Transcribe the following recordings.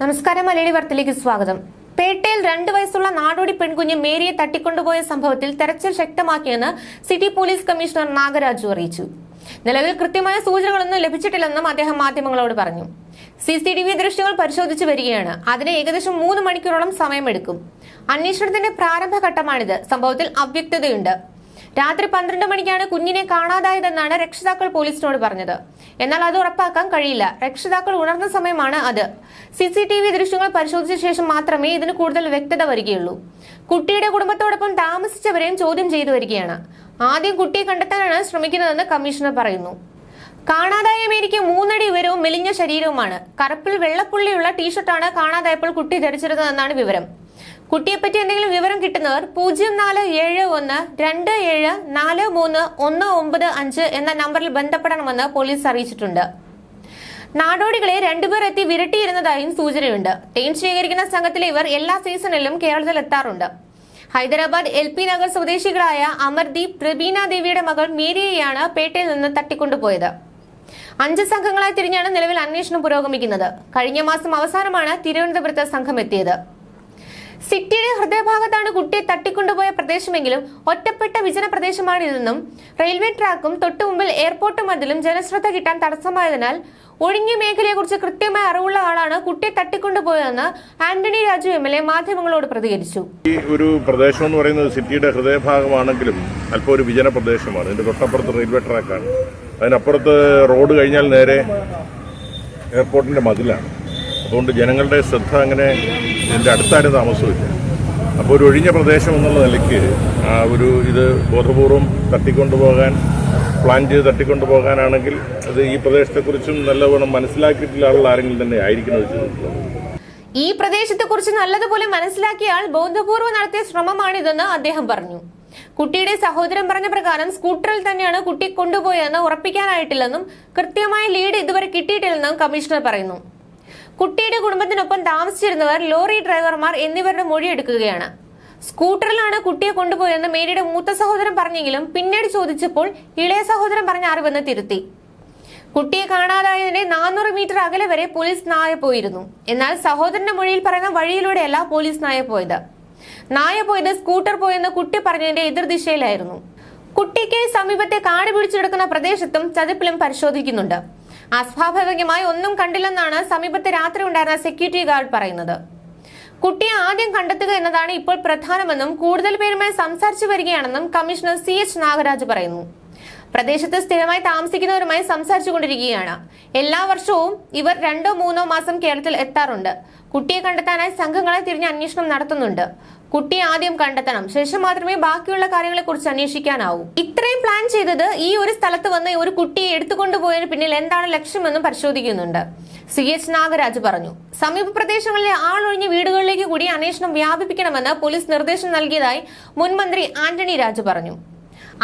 നമസ്കാരം മലയാളി വാർത്തയിലേക്ക് സ്വാഗതം. പേട്ടയിൽ രണ്ടു വയസ്സുള്ള നാടോടി പെൺകുഞ്ഞ് മേരിയെ തട്ടിക്കൊണ്ടുപോയ സംഭവത്തിൽ തെരച്ചിൽ ശക്തമാക്കിയെന്ന് സിറ്റി പോലീസ് കമ്മീഷണർ നാഗരാജു അറിയിച്ചു. നിലവിൽ കൃത്യമായ സൂചനകളൊന്നും ലഭിച്ചിട്ടില്ലെന്നും അദ്ദേഹം മാധ്യമങ്ങളോട് പറഞ്ഞു. സി സി ടി വി ദൃശ്യങ്ങൾ പരിശോധിച്ചു വരികയാണ്. അതിന് ഏകദേശം മൂന്ന് മണിക്കൂറോളം സമയമെടുക്കും. അന്വേഷണത്തിന്റെ പ്രാരംഭഘട്ടമാണിത്. സംഭവത്തിൽ അവ്യക്തതയുണ്ട്. രാത്രി പന്ത്രണ്ട് മണിക്കാണ് കുഞ്ഞിനെ കാണാതായതെന്നാണ് രക്ഷിതാക്കൾ പോലീസിനോട് പറഞ്ഞത്. എന്നാൽ അത് ഉറപ്പാക്കാൻ കഴിയില്ല. രക്ഷിതാക്കൾ ഉണർന്ന സമയമാണ് അത്. സി സി ടി വി ദൃശ്യങ്ങൾ പരിശോധിച്ച ശേഷം മാത്രമേ ഇതിന് കൂടുതൽ വ്യക്തത വരികയുള്ളൂ. കുട്ടിയുടെ കുടുംബത്തോടൊപ്പം താമസിച്ചവരെയും ചോദ്യം ചെയ്തു വരികയാണ്. ആദ്യം കുട്ടിയെ കണ്ടെത്താനാണ് ശ്രമിക്കുന്നതെന്ന് കമ്മീഷണർ പറയുന്നു. കാണാതായ മേരിക്ക് മൂന്നടി ഉയരവും മെലിഞ്ഞ ശരീരവുമാണ്. കറുപ്പിൽ വെള്ളപ്പുള്ളിയുള്ള ടീഷർട്ടാണ് കാണാതായപ്പോൾ കുട്ടി ധരിച്ചിരുന്നതെന്നാണ് വിവരം. കുട്ടിയെപ്പറ്റി എന്തെങ്കിലും വിവരം കിട്ടുന്നവർ പൂജ്യം നാല് ഏഴ് ഒന്ന് രണ്ട് ഏഴ് നാല് മൂന്ന് ഒന്ന് ഒമ്പത് അഞ്ച് എന്ന നമ്പറിൽ ബന്ധപ്പെടണമെന്ന് പോലീസ് അറിയിച്ചിട്ടുണ്ട്. നാടോടികളെ രണ്ടുപേർ എത്തി വിരട്ടിയിരുന്നതായും സൂചനയുണ്ട്. തേൻ ശേഖരിക്കുന്ന സംഘത്തിലെ ഇവർ എല്ലാ സീസണിലും കേരളത്തിൽ എത്താറുണ്ട്. ഹൈദരാബാദ് എൽ പി നഗർ സ്വദേശികളായ അമർദീപ് പ്രബീന ദേവിയുടെ മകൾ മേരിയെയാണ് പേട്ടയിൽ നിന്ന് തട്ടിക്കൊണ്ടുപോയത്. അഞ്ച് സംഘങ്ങളായി തിരിഞ്ഞാണ് നിലവിൽ അന്വേഷണം പുരോഗമിക്കുന്നത്. കഴിഞ്ഞ മാസം അവസാനമാണ് തിരുവനന്തപുരത്ത് സംഘം എത്തിയത്. സിറ്റിയുടെ ഹൃദയഭാഗത്താണ് കുട്ടിയെ തട്ടിക്കൊണ്ടുപോയ പ്രദേശമെങ്കിലും ഒറ്റപ്പെട്ട വിജന പ്രദേശമാണിതെന്നും റെയിൽവേ ട്രാക്കും തൊട്ടു മുമ്പിൽ എയർപോർട്ട് മതിലും ജനശ്രദ്ധ കിട്ടാൻ തടസ്സമായതിനാൽ ഒഴിഞ്ഞ മേഖലയെക്കുറിച്ച് കൃത്യമായ അറിവുള്ള ആളാണ് കുട്ടിയെ തട്ടിക്കൊണ്ടുപോയതെന്ന് Antony Raju M L A മാധ്യമങ്ങളോട് പ്രതികരിച്ചു. ഈ ഒരു പ്രദേശം എന്ന് പറയുന്നത് സിറ്റിയുടെ ഹൃദയഭാഗമാണെങ്കിലും അല്പം ഒരു വിജന പ്രദേശമാണ്. ഇതിന്റെ തൊട്ടപ്പുറത്ത് റെയിൽവേ ട്രാക്കാണ്. അതിനപ്പുറത്ത് റോഡ് കഴിഞ്ഞാൽ നേരെ എയർപോർട്ടിന്റെ മതിലാണ്. അതുകൊണ്ട് ജനങ്ങളുടെ ശ്രദ്ധ അങ്ങനെ എന്റെ അടുത്താരും താമസമില്ല അപ്പോൾ ഒരു ഒഴിഞ്ഞ പ്രദേശം എന്നുള്ള നിലയ്ക്ക് ആ ഒരു ഇത് ബോധപൂർവം തട്ടിക്കൊണ്ടുപോകാൻ പ്ലാൻ ചെയ്ത് തട്ടിക്കൊണ്ടുപോകാനാണെങ്കിൽ അത് ഈ പ്രദേശത്തെക്കുറിച്ചും നല്ലവണ്ണം മനസ്സിലാക്കിയിട്ടുള്ള ആരെങ്കിലും തന്നെ ആയിരിക്കണം അത് ചെയ്തിട്ടുള്ളത് ഈ പ്രദേശത്തെക്കുറിച്ച് നല്ലതുപോലെ മനസ്സിലാക്കിയാൽ ആൾ ബോധപൂർവം നടത്തിയ ശ്രമമാണിതെന്ന് അദ്ദേഹം പറഞ്ഞു. കുട്ടിയുടെ സഹോദരൻ പറഞ്ഞ പ്രകാരം സ്കൂട്ടറിൽ തന്നെയാണ് കുട്ടി കൊണ്ടുപോയതെന്ന് ഉറപ്പിക്കാനായിട്ടില്ലെന്നും കൃത്യമായ ലീഡ് ഇതുവരെ കിട്ടിയിട്ടില്ലെന്നും കമ്മീഷണർ പറയുന്നു. കുട്ടിയുടെ കുടുംബത്തിനൊപ്പം താമസിച്ചിരുന്നവർ ലോറി ഡ്രൈവർമാർ എന്നിവരുടെ മൊഴിയെടുക്കുകയാണ് സ്കൂട്ടറിലാണ് കുട്ടിയെ കൊണ്ടുപോയെന്ന് മേരിയുടെ മൂത്ത സഹോദരൻ പറഞ്ഞെങ്കിലും പിന്നീട് ചോദിച്ചപ്പോൾ ഇളയ സഹോദരൻ പറഞ്ഞ അറിവെന്ന് തിരുത്തി. കുട്ടിയെ കാണാതായതിനെ നാനൂറ് മീറ്റർ അകലെ വരെ പോലീസ് നായ പോയിരുന്നു. എന്നാൽ സഹോദരന്റെ മൊഴിയിൽ പറയുന്ന വഴിയിലൂടെയല്ല പോലീസ് നായ പോയത്. നായ പോയത് സ്കൂട്ടർ പോയെന്ന് കുട്ടി പറഞ്ഞതിന്റെ എതിർദിശയിലായിരുന്നു. കുട്ടിക്ക് സമീപത്തെ കാട് പിടിച്ചെടുക്കുന്ന പ്രദേശത്തും ചതിപ്പിലും പരിശോധിക്കുന്നുണ്ട്. അസ്വാഭാവികമായി ഒന്നും കണ്ടില്ലെന്നാണ് സമീപത്തെ രാത്രി ഉണ്ടായിരുന്ന സെക്യൂരിറ്റി ഗാർഡ് പറയുന്നത്. കുട്ടിയെ ആദ്യം കണ്ടെത്തുക എന്നതാണ് ഇപ്പോൾ പ്രധാനമെന്നും കൂടുതൽ പേരുമായി സംസാരിച്ചു വരികയാണെന്നും കമ്മീഷണർ സി എച്ച് നാഗരാജ് പറയുന്നു. പ്രദേശത്ത് സ്ഥിരമായി താമസിക്കുന്നവരുമായി സംസാരിച്ചുകൊണ്ടിരിക്കുകയാണ്. എല്ലാ വർഷവും ഇവർ രണ്ടോ മൂന്നോ മാസം കേരളത്തിൽ എത്താറുണ്ട്. കുട്ടിയെ കണ്ടെത്താനായി സംഘങ്ങളെ തിരിഞ്ഞ് അന്വേഷണം നടത്തുന്നുണ്ട്. കുട്ടിയെ ആദ്യം കണ്ടെത്തണം. ശേഷം മാത്രമേ ബാക്കിയുള്ള കാര്യങ്ങളെ കുറിച്ച് അന്വേഷിക്കാനാവൂ. ഇത്രയും പ്ലാൻ ചെയ്തത് ഈ ഒരു സ്ഥലത്ത് വന്ന് ഒരു കുട്ടിയെ എടുത്തുകൊണ്ടുപോയതിന് പിന്നിൽ എന്താണ് ലക്ഷ്യമെന്നും പരിശോധിക്കുന്നുണ്ട്. സി എച്ച് നാഗരാജ് പറഞ്ഞു. സമീപ പ്രദേശങ്ങളിലെ ആളൊഴിഞ്ഞ വീടുകളിലേക്ക് കൂടി അന്വേഷണം വ്യാപിപ്പിക്കണമെന്ന് പോലീസ് നിർദ്ദേശം നൽകിയതായി മുൻമന്ത്രി ആന്റണി രാജു പറഞ്ഞു.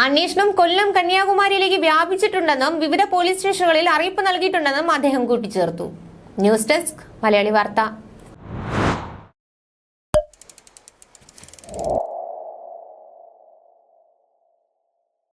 അന്വേഷണം കൊല്ലം കന്യാകുമാരിയിലേക്ക് വ്യാപിച്ചിട്ടുണ്ടെന്നും വിവിധ പോലീസ് സ്റ്റേഷനുകളിൽ അറിയിപ്പ് നൽകിയിട്ടുണ്ടെന്നും അദ്ദേഹം കൂട്ടിച്ചേർത്തു. ന്യൂസ് ഡെസ്ക് മലയാളി വാർത്ത.